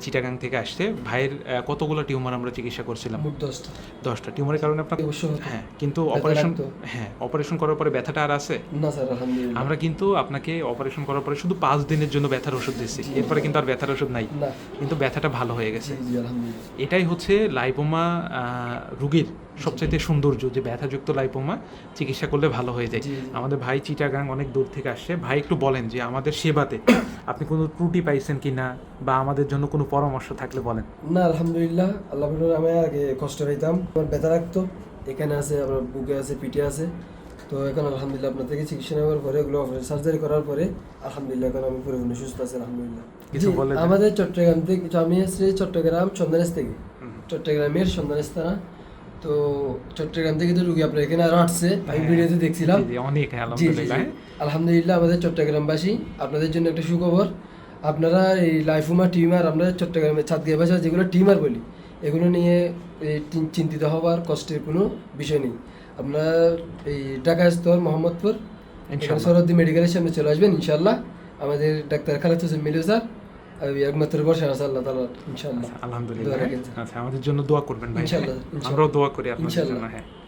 চিটাগাং থেকে আসতে ভাইয়ের কতগুলো টিউমার আমরা চিকিৎসা করছিলাম? দশটা। দশটা। টিউমারের কারণে আপনার হ্যাঁ কিন্তু অপারেশন হ্যাঁ অপারেশন করার পরে ব্যথাটা আর আছে? না স্যার আলহামদুলিল্লাহ। আমরা কিন্তু আপনাকে অপারেশন করার পরে শুধু পাঁচ দিনের জন্য ব্যথার ওষুধ দিয়েছি। এরপরে কিন্তু আর ব্যথার ওষুধ নাই। কিন্তু ব্যথাটা ভালো হয়ে গেছে। এটাই হচ্ছে লাইপোমা রুগীর সবচাইতে সৌন্দর্য যে ব্যথাযুক্ত লাইপোমা চিকিৎসা করলে ভালো হয়ে যায়। আমাদের ভাই চিটাগাং অনেক দূর থেকে আসছে। ভাই একটু বলেন যে আমাদের সেবাতে আপনি কোনো ত্রুটি পাইছেন কিনা বা আমাদের জন্য কোনো পরামর্শ থাকলে বলেন। না আলহামদুলিল্লাহ আল্লাহ আমি আগে কষ্ট পাইতাম। আমার ব্যথা লাগতো এখানে আছে আপনার বুকে আছে পিঠে আছে। তো এখন আলহামদুলিল্লাহ আপনার থেকে চিকিৎসা নেওয়ার পরে ওগুলো সার্জারি করার পরে আলহামদুলিল্লাহ এখন আমি পুরোপুরি সুস্থ আছি আলহামদুলিল্লাহ। আমাদের চট্টগ্রাম থেকে আমি এসেছি চট্টগ্রাম চন্দনেশ থেকে। চট্টগ্রামের থানা তো চট্টগ্রাম থেকে তো রুগী আপনার এখানে আরও আসছে। আমি হ্যাঁ, ভিডিওতে দেখছিলাম। অনেক জি আলহামদুলিল্লাহ। আলহামদুলিল্লাহ আমাদের চট্টগ্রামবাসী আপনাদের জন্য একটা সুখবর। আপনারা এই লাইফুমা টিমার আমরা চট্টগ্রামের ছাদগিয়া ভাষা যেগুলো টিমার বলি এগুলো নিয়ে এই চিন্তিত হবার কষ্টের কোনো বিষয় নেই। আপনারা এই ঢাকা স্তর মোহাম্মদপুর। সরদ্দি মেডিকেলের সামনে চলে আসবেন ইনশাল্লাহ আমাদের ডাক্তার খালেদ হোসেন মিলু স্যার একমাত্র বর্ষা আছে আল্লাহ তালা ইনশাল্লাহ আলহামদুলিল্লাহ। আচ্ছা আমাদের জন্য দোয়া করবেন ভাই। ইনশাআল্লাহ, ইনশাআল্লাহ। আমরাও দোয়া করি আপনাদের জন্য হ্যাঁ।